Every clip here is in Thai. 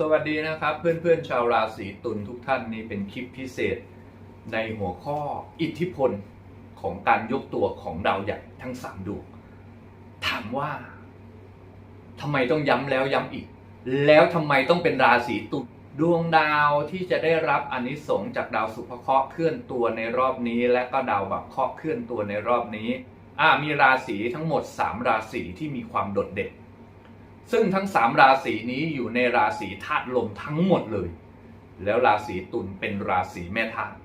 สวัสดีนะครับเพื่อนๆชาวราศีตุลทุกท่านนี่เป็นคลิปพิเศษในหัวข้ออิทธิพลของการยกตัวของดาวใหญ่ทั้งสามดวงถามว่าทำไมต้องย้ำแล้วย้ำอีก แล้วทำไมต้องเป็นราศีตุลดวงดาวที่จะได้รับอนิสงส์จากดาวสุภเคราะห์เคลื่อนตัวในรอบนี้ และก็ดาวบัพเคราะห์เคลื่อนตัวในรอบนี้อ่ามีราศีทั้งหมด 3 ราศีที่มีความโดดเด่น ซึ่งทั้ง 3 ราศีนี้อยู่ในราศีธาตุลมทั้งหมดเลย แล้วราศีตุลเป็นราศีแม่ธาตุ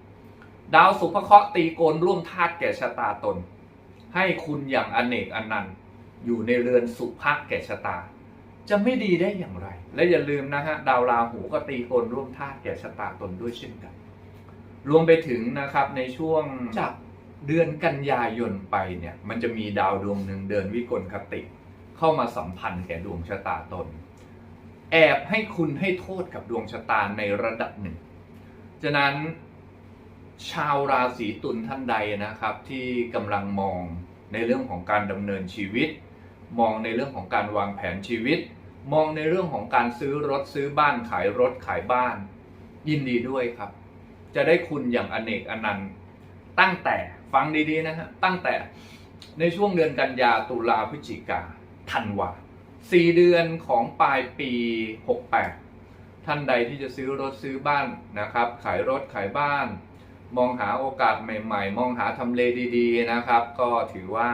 ดาวสุภเคราะห์ตีโกนร่วมธาตุแก่ชะตาตน ให้คุณอย่างอเนกอนันต์ อยู่ในเรือนสุภะแก่ชะตา จะไม่ดีได้อย่างไร และอย่าลืมนะฮะดาวราหูก็ตีโกนร่วมธาตุแก่ชะตาตนด้วยเช่นกัน รวมไปถึงนะครับในช่วงจากเดือนกันยายนไปเนี่ยมันจะมีดาวดวงหนึ่งเดินวิกลคติ เข้ามาสัมพันธ์แก่ดวงชะตาตน แอบให้คุณให้โทษกับดวงชะตาในระดับหนึ่งฉะนั้นชาวราศีตุลท่านใดนะครับ ที่กำลังมองในเรื่องของการดำเนินชีวิต มองในเรื่องของการวางแผนชีวิต มองในเรื่องของการซื้อรถซื้อบ้านขายรถขายบ้าน ยินดีด้วยครับ จะได้คุณอย่างอเนกอนันต์ตั้งแต่ฟังดีๆนะฮะตั้งแต่ในช่วงเดือนกันยาตุลาพฤศจิกา ธันวาสี่เดือนของปลายปี 68 ท่านใดที่จะซื้อรถซื้อบ้านนะครับ ขายรถขายบ้าน มองหาโอกาสใหม่ๆ มองหาทำเลดีๆนะครับ ก็ถือว่า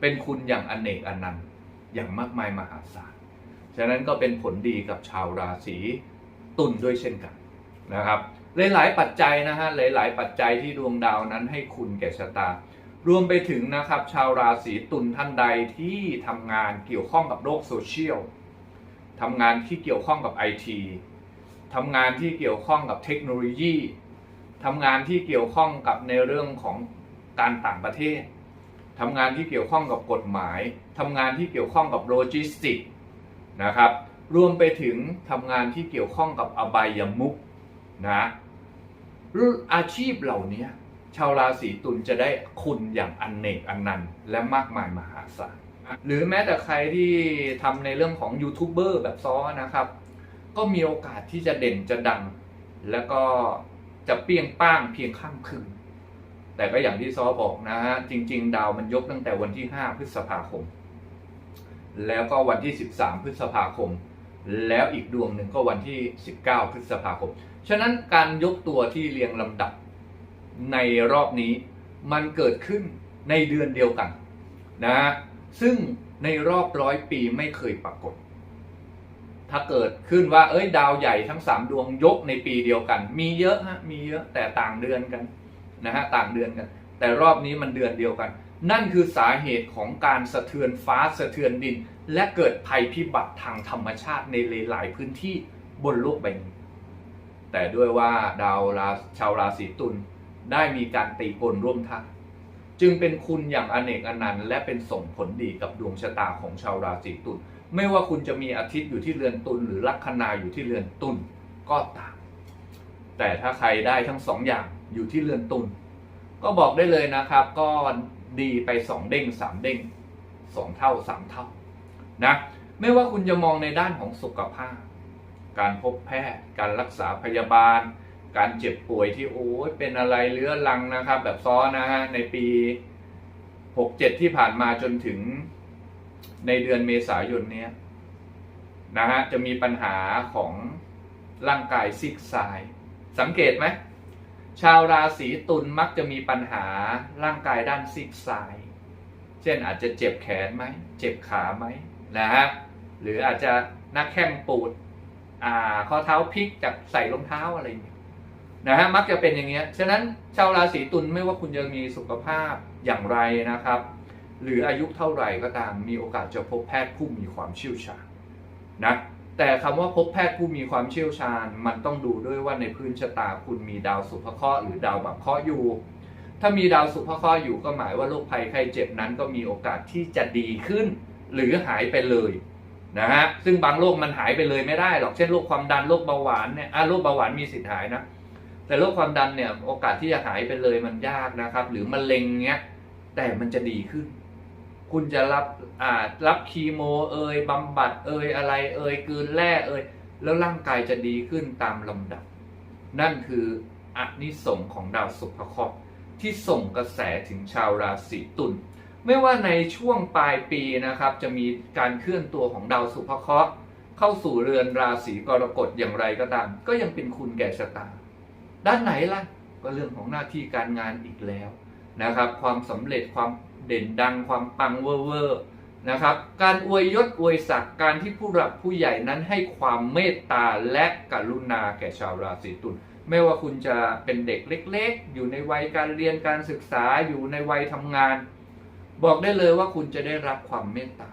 เป็นคุณอย่างอเนกอนันต์อย่างมากมายมหาศาล ฉะนั้นก็เป็นผลดีกับชาวราศีตุลด้วยเช่นกันนะครับ หลายๆปัจจัยนะฮะหลายๆปัจจัยที่ดวงดาวนั้นให้คุณแก่ชะตา รวมไปถึงนะครับชาวราศีตุลท่านใดที่ทำงานเกี่ยวข้องกับโลกโซเชียลทำงานที่เกี่ยวข้องกับไอทีทำงานที่เกี่ยวข้องกับเทคโนโลยีทำงานที่เกี่ยวข้องกับในเรื่องของการต่างประเทศทำงานที่เกี่ยวข้องกับกฎหมายทำงานที่เกี่ยวข้องกับโลจิสติกนะครับรวมไปถึงทำงานที่เกี่ยวข้องกับอบายมุกนะอาชีพเหล่านี้ ชาวราศีตุลจะได้คุณอย่างอันเนกอันนันและมากมายมหาศาลหรือแม้แต่ใครที่ทำในเรื่องของยูทูบเบอร์แบบซ้อนะครับ ก็มีโอกาสที่จะเด่นจะดัง แล้วก็จะเปี้ยงป้างเพียงข้ามคืน แต่ก็อย่างที่ซอบอกนะฮะ จริง ๆ ดาวมันยกตั้งแต่วันที่ 5 พฤษภาคม แล้วก็วันที่ 13 พฤษภาคม แล้วอีกดวงหนึ่งก็วันที่ 19 พฤษภาคม ฉะนั้นการยกตัวที่เรียงลำดับ ในรอบนี้มันเกิดขึ้นในเดือนเดียวกันนะฮะซึ่งในรอบร้อยปีไม่เคยปรากฏ ถ้าเกิดขึ้นว่า เอ้ยดาวใหญ่ทั้ง 3 ดวงยกในปีเดียวกัน มีเยอะฮะมีเยอะแต่ต่างเดือนกันนะฮะต่างเดือนกัน แต่รอบนี้มันเดือนเดียวกัน นั่นคือสาเหตุของการสะเทือนฟ้าสะเทือนดิน และเกิดภัยพิบัติทางธรรมชาติในหลาย ๆ พื้นที่บนโลกใบนี้แต่ด้วยว่าดาวราชาวราศีตุล ได้มีการตีกลร่วมทัพจึงเป็นคุณอย่างอเนกอนันต์และเป็นส่งผลดีกับดวงชะตาของชาวราศีตุลไม่ว่าคุณจะมีอาทิตย์อยู่ที่เรือนตุลหรือลัคนาอยู่ที่เรือนตุลก็ตามแต่ถ้าใครได้ทั้งสองอย่างอยู่ที่เรือนตุลก็บอกได้เลยนะครับ ก็ดีไปสองเด้งสามเด้งสองเท่าสามเท่านะไม่ว่าคุณจะมองในด้านของสุขภาพ การพบแพทย์ การรักษาพยาบาล การเจ็บป่วยที่โอ้ยเป็นอะไรเรื้อรังนะครับ แบบซ้อนนะฮะในปี67ที่ผ่านมาจนถึงในเดือนเมษายนเนี้ยนะฮะจะมีปัญหาของร่างกายซิกซายสังเกตไหมชาวราศีตุลมักจะมีปัญหาร่างกายด้านซิกซาย เช่นอาจจะเจ็บแขนไหม เจ็บขาไหมนะฮะ หรืออาจจะหน้าแข้งปูด อ่า ข้อเท้าพลิกจากใส่รองเท้าอะไรอย่างเงี้ย นะฮะมักจะเป็นอย่างเงี้ยฉะนั้นชาวราศีตุลไม่ว่าคุณจะมีสุขภาพอย่างไรนะครับ หรืออายุเท่าไหร่ก็ตามมีโอกาสจะพบแพทย์ผู้มีความเชี่ยวชาญนะแต่คำว่าพบแพทย์ผู้มีความเชี่ยวชาญ มันต้องดูด้วยว่าในพื้นชะตาคุณมีดาวสุภเคราะห์หรือดาวบัพเคราะห์อยู่ ถ้ามีดาวสุภเคราะห์อยู่ก็หมายว่าโรคภัยไข้เจ็บนั้นก็มีโอกาสที่จะดีขึ้น หรือหายไปเลยนะฮะซึ่งบางโรคมันหายไปเลยไม่ได้หรอกเช่นโรคความดันโรคเบาหวานเนี่ยอะโรคเบาหวานมีสิทธิ์หายนะ แต่โรคความดันเนี่ยโอกาสที่จะหายไปเลยมันยากนะครับ หรือมะเร็งเงี้ยแต่มันจะดีขึ้น คุณจะรับอ่ารับคีโมเอยบำบัดเอยอะไรเอยกืนแร่เอยแล้วร่างกายจะดีขึ้นตามลำดับ นั่นคืออนิสงส์ของดาวศุภเคราะห์ที่ส่งกระแสถึงชาวราศีตุลไม่ว่าในช่วงปลายปีนะครับ จะมีการเคลื่อนตัวของดาวศุภเคราะห์เข้าสู่เรือนราศีกรกฎอย่างไรก็ตาม ก็ยังเป็นคุณแก่ชะตา ด้านไหนล่ะ ก็เรื่องของหน้าที่การงานอีกแล้วนะครับ ความสำเร็จความเด่นดังความปังเวอร์เวอร์นะครับ การอวยยศอวยศักดิ์การที่ผู้หลักผู้ใหญ่นั้นให้ความเมตตาและกรุณาแก่ชาวราศีตุลไม่ว่าคุณจะเป็นเด็กเล็ก ๆ อยู่ในวัยการเรียนการศึกษาอยู่ในวัยทำงาน บอกได้เลยว่าคุณจะได้รับความเมตตา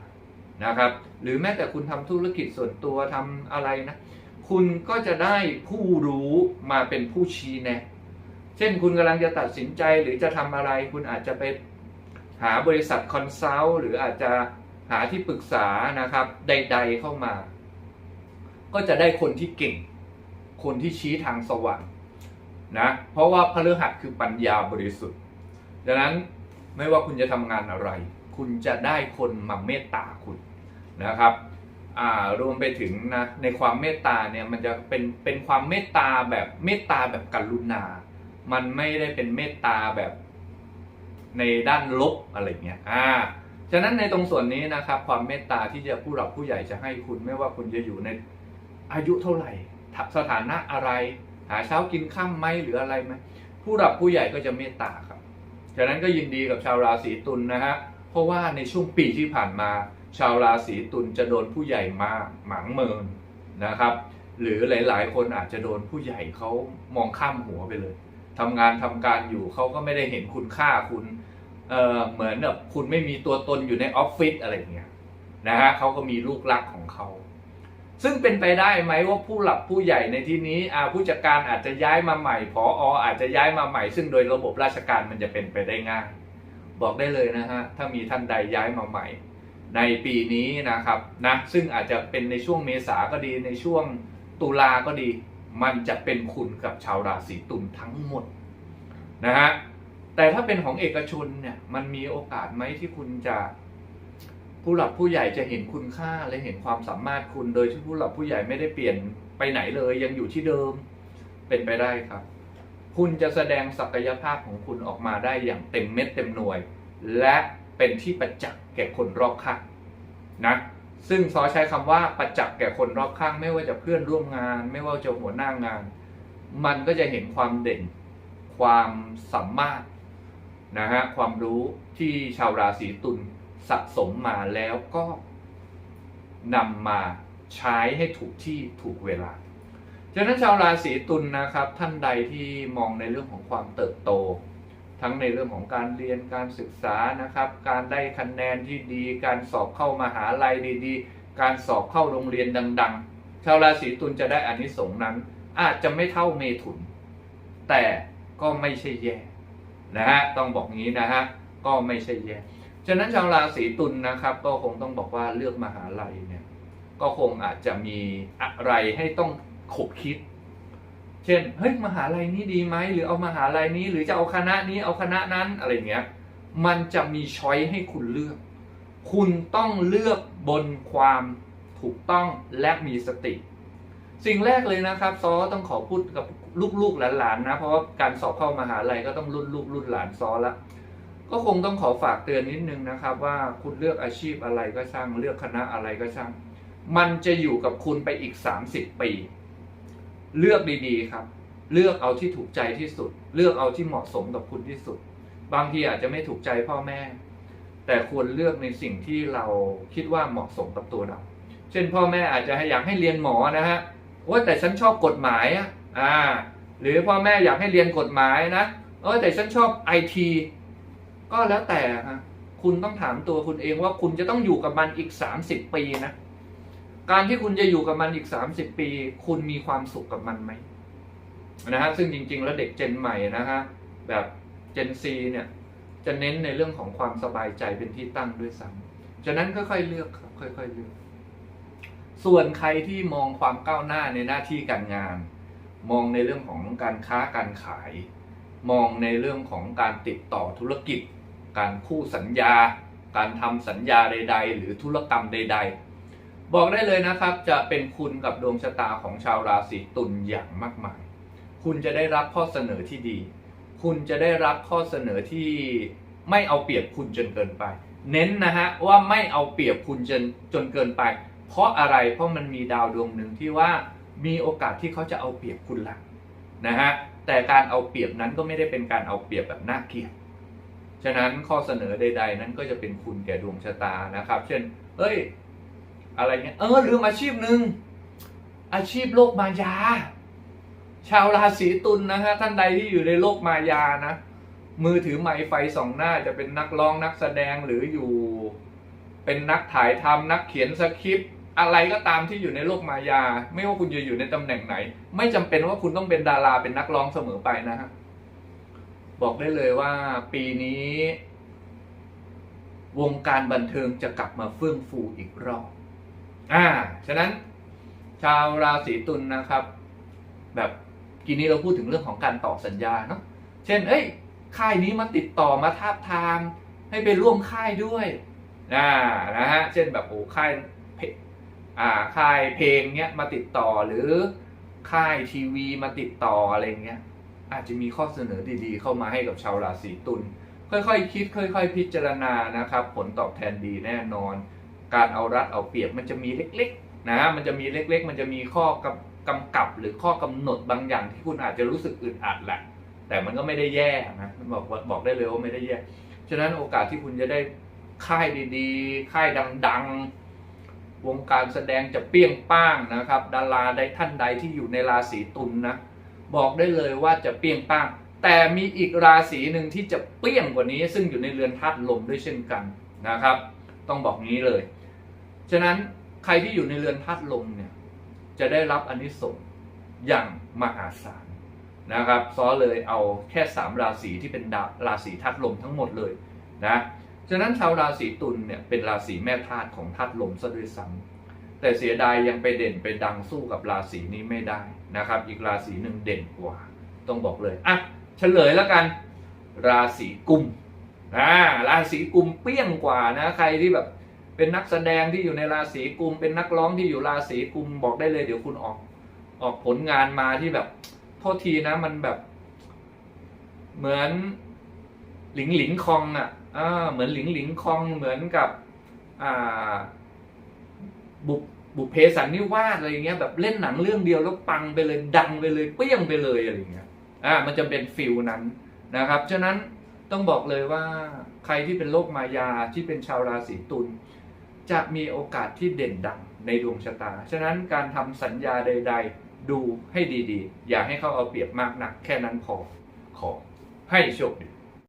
นะครับ หรือแม้แต่คุณทำธุรกิจส่วนตัวทำอะไรนะ คุณก็จะได้ผู้รู้มาเป็นผู้ชี้แนะ เช่นคุณกำลังจะตัดสินใจหรือจะทำอะไร คุณอาจจะไปหาบริษัทคอนซัลท์หรืออาจจะหาที่ปรึกษานะครับ ใด ๆเข้ามา ก็จะได้คนที่เก่ง คนที่ชี้ทางสว่างนะเพราะว่าพฤหัสคือปัญญาบริสุทธิ์ดังนั้นไม่ว่าคุณจะทำงานอะไร คุณจะได้คนมาเมตตาคุณนะครับ รวมไปถึงนะในความเมตตาเนี่ยมันจะเป็นเป็นความเมตตาแบบเมตตาแบบกรุณา มันไม่ได้เป็นเมตตาแบบในด้านลบอะไรเงี้ยอ่าฉะนั้นในตรงส่วนนี้นะครับความเมตตาที่จะผู้หลักผู้ใหญ่จะให้คุณไม่ว่าคุณจะอยู่ในอายุเท่าไหร่สถานะอะไร หาเช้ากินข้ามไหมหรืออะไรไหมผู้หลักผู้ใหญ่ก็จะเมตตาครับ ฉะนั้นก็ยินดีกับชาวราศีตุลนะฮะเพราะว่าในช่วงปีที่ผ่านมา ชาวราศีตุลจะโดนผู้ใหญ่มาหมางเมินนะครับ หรือหลาย ๆ คนอาจจะโดนผู้ใหญ่เขามองข้ามหัวไปเลยทำงานทำการอยู่เขาก็ไม่ได้เห็นคุณค่าคุณเเหมือนแบบคุณไม่มีตัวตนอยู่ในออฟฟิศอะไรเงี้ยนะฮะเขาก็มีลูกรักของเขาซึ่งเป็นไปได้ไหมว่าผู้หลักผู้ใหญ่ในที่นี้อาผู้จัดการอาจจะย้ายมาใหม่ผออาจจะย้ายมาใหม่ ซึ่งโดยระบบราชการมันจะเป็นไปได้ง่าย บอกได้เลยนะฮะถ้ามีท่านใดย้ายมาใหม่ ในปีนี้นะครับนะซึ่งอาจจะเป็นในช่วงเมษาก็ดีในช่วงตุลาก็ดี มันจะเป็นคุณกับชาวราศีตุลทั้งหมดนะฮะแต่ถ้าเป็นของเอกชนเนี่ยมันมีโอกาสไหมที่คุณจะผู้หลักผู้ใหญ่จะเห็นคุณค่าและเห็นความสามารถคุณโดยที่ผู้หลักผู้ใหญ่ไม่ได้เปลี่ยนไปไหนเลยยังอยู่ที่เดิมเป็นไปได้ครับ คุณจะแสดงศักยภาพของคุณออกมาได้อย่างเต็มเม็ดเต็มหน่วย และ เป็นที่ประจักษ์แก่คนรอบข้างนะซึ่งซอใช้คำว่าประจักษ์แก่คนรอบข้าง ไม่ว่าจะเพื่อนร่วมงาน ไม่ว่าจะหัวหน้างาน มันก็จะเห็นความเด่น ความสามารถนะฮะความรู้ที่ชาวราศีตุลสะสมมาแล้วก็นำมาใช้ให้ถูกที่ถูกเวลาฉะนั้นชาวราศีตุลนะครับ ท่านใดที่มองในเรื่องของความเติบโต ทั้งในเรื่องของการเรียนการศึกษานะครับ การได้คะแนนที่ดี การสอบเข้ามาหาลัยดีๆ การสอบเข้าโรงเรียนดัง ๆ ชาวราศีตุลจะได้อานิสงส์นั้น อาจจะไม่เท่าเมถุน แต่ก็ไม่ใช่แย่นะฮะต้องบอกงี้นะฮะก็ไม่ใช่แย่ฉะนั้นชาวราศีตุลนะครับ ก็คงต้องบอกว่าเลือกมหาลัยเนี่ยก็คงอาจจะมีอะไรให้ต้องขบคิด เช่นเฮ้ยมหาลัยนี้ดีไหมหรือเอามหาลัยนี้ หรือจะเอาคณะนี้เอาคณะนั้นอะไรเงี้ยมันจะมีช้อยให้คุณเลือก คุณต้องเลือกบนความถูกต้องและมีสติ สิ่งแรกเลยนะครับซอต้องขอพูดกับลูกๆหลานๆนะ เพราะว่าการสอบเข้ามหาลัยก็ต้องรุ่นลูกรุ่นหลานซอละก็คงต้องขอฝากเตือนนิดนึงนะครับ ว่าคุณเลือกอาชีพอะไรก็ช่างเลือกคณะอะไรก็ช่าง มันจะอยู่กับคุณไปอีก 30 ปี เลือกดีๆครับ เลือกเอาที่ถูกใจที่สุด เลือกเอาที่เหมาะสมกับคุณที่สุด บางทีอาจจะไม่ถูกใจพ่อแม่ แต่ควรเลือกในสิ่งที่เราคิดว่าเหมาะสมกับตัวเรา เช่นพ่อแม่อาจจะอยากให้เรียนหมอนะฮะว่าแต่ฉันชอบกฎหมายอะอ่าหรือพ่อแม่อยากให้เรียนกฎหมายนะเออแต่ฉันชอบไอทีก็แล้วแต่ฮะคุณต้องถามตัวคุณเองว่าคุณจะต้องอยู่กับมันอีก 30 ปีนะ การที่คุณจะอยู่กับมันอีก 30 ปี คุณมีความสุขกับมันไหมนะฮะซึ่งจริง ๆ แล้วเด็กเจนใหม่นะฮะแบบเจนซีเนี่ย จะเน้นในเรื่องของความสบายใจเป็นที่ตั้งด้วยซ้ำฉะนั้นค่อยๆเลือกครับค่อยๆเลือก ส่วนใครที่มองความก้าวหน้าในหน้าที่การงาน มองในเรื่องของการค้าการขาย มองในเรื่องของการติดต่อธุรกิจ การคู่สัญญา การทำสัญญาใด ๆ หรือธุรกรรมใด ๆ บอกได้เลยนะครับ จะเป็นคุณกับดวงชะตาของชาวราศีตุลอย่างมากมาย คุณจะได้รับข้อเสนอที่ดี คุณจะได้รับข้อเสนอที่ไม่เอาเปรียบคุณจนเกินไป เน้นนะฮะว่าไม่เอาเปรียบคุณจนจนเกินไป เพราะอะไรเพราะมันมีดาวดวงหนึ่งที่ว่ามีโอกาสที่เขาจะเอาเปรียบคุณละนะฮะแต่การเอาเปรียบนั้นก็ไม่ได้เป็นการเอาเปรียบแบบน่าเกลียดฉะนั้นข้อเสนอใด ๆ นั้นก็จะเป็นคุณแก่ดวงชะตานะครับ เช่น เอ้ย อะไรเงี้ยเออลืมอาชีพหนึ่งอาชีพโลกมายา ชาวราศีตุลนะฮะท่านใดที่อยู่ในโลกมายานะ มือถือไมค์ไฟสองหน้าจะเป็นนักร้องนักแสดงหรืออยู่ เป็นนักถ่ายทำนักเขียนสคริปต์อะไรก็ตามที่อยู่ในโลกมายา ไม่ว่าคุณจะอยู่ในตำแหน่งไหน ไม่จำเป็นว่าคุณต้องเป็นดาราเป็นนักร้องเสมอไปนะฮะบอกได้เลยว่าปีนี้ วงการบันเทิงจะกลับมาเฟื่องฟูอีกรอบ อ่า ฉะนั้นชาวราศีตุลนะครับ แบบกีนี้เราพูดถึงเรื่องของการต่อสัญญาเนาะ เช่น เอ้ย ค่ายนี้มาติดต่อมาทาบทามให้ไปร่วมค่ายด้วยอ่านะฮะ เช่นแบบโอ้ค่ายเพอ่าค่ายเพลงเนี้ยมาติดต่อหรือค่ายทีวีมาติดต่ออะไรเงี้ย อาจจะมีข้อเสนอดีๆ เข้ามาให้กับชาวราศีตุลค่อยๆคคิด ค่อย ๆ พิจารณานะครับ ผลตอบแทนดีแน่นอน การเอารัดเอาเปรียบมันจะมีเล็กๆนะมันจะมีเล็กๆ มันจะมีข้อกำกำกับหรือข้อกำหนดบางอย่างที่คุณอาจจะรู้สึกอึดอัดแหละแต่มันก็ไม่ได้แย่นะมันบอกบอกได้เลยว่าไม่ได้แย่ฉะนั้นโอกาสที่คุณจะได้ค่ายดีๆ ค่ายดังๆ วงการแสดงจะเปรี้ยงป้างนะครับ ดาราใดท่านใดที่อยู่ในราศีตุลนนะบอกได้เลยว่าจะเปรี้ยงป้าง แต่มีอีกราศีหนึ่งที่จะเปรี้ยงกว่านี้ ซึ่งอยู่ในเรือนธาตุลมด้วยเช่นกันนะครับ ต้องบอกงี้เลย ฉะนั้นใครที่อยู่ในเรือนธาตุลมเนี่ยจะได้รับอนนิสงส์อย่างมหาศาลนะครับซ้อเลยเอาแค่สามราศีที่เป็นดาราศีธาตุลมทั้งหมดเลยนะฉะนั้นชาวราศีตุลเนี่ยเป็นราศีแม่ธาตุของธาตุลมซะด้วยซ้ำแต่เสียดายยังไปเด่นไปดังสู้กับราศีนี้ไม่ได้นะครับ อีกราศีหนึ่งเด่นกว่า ต้องบอกเลยอะเฉลยแล้วกัน ราศีกุมอ่าราศีกุมเปี้ยงกว่านะใครที่แบบ เป็นนักแสดงที่อยู่ในราศีกุม เป็นนักร้องที่อยู่ราศีกุมบอกได้เลยเดี๋ยวคุณออก ออกผลงานมาที่แบบ โทษทีนะมันแบบ เหมือนหลิงหลิงคองอะอ่าเหมือนหลิงหลิงคองเหมือนกับอ่าบุบบุเพสันนิวาสอะไรเงี้ยแบบเล่นหนังเรื่องเดียวแล้วปังไปเลยดังไปเลยเปี้ยงไปเลยอะไรเงี้ยอ่ามันจะเป็นฟิลนั้นนะครับ ฉะนั้นต้องบอกเลยว่าใครที่เป็นโรคมายาที่เป็นชาวราศีตุล จะมีโอกาสที่เด่นดังในดวงชะตา ฉะนั้นการทำสัญญาใด ๆ ดูให้ดีๆ อย่าให้เขาเอาเปรียบมากนัก แค่นั้นพอขอให้โชคดี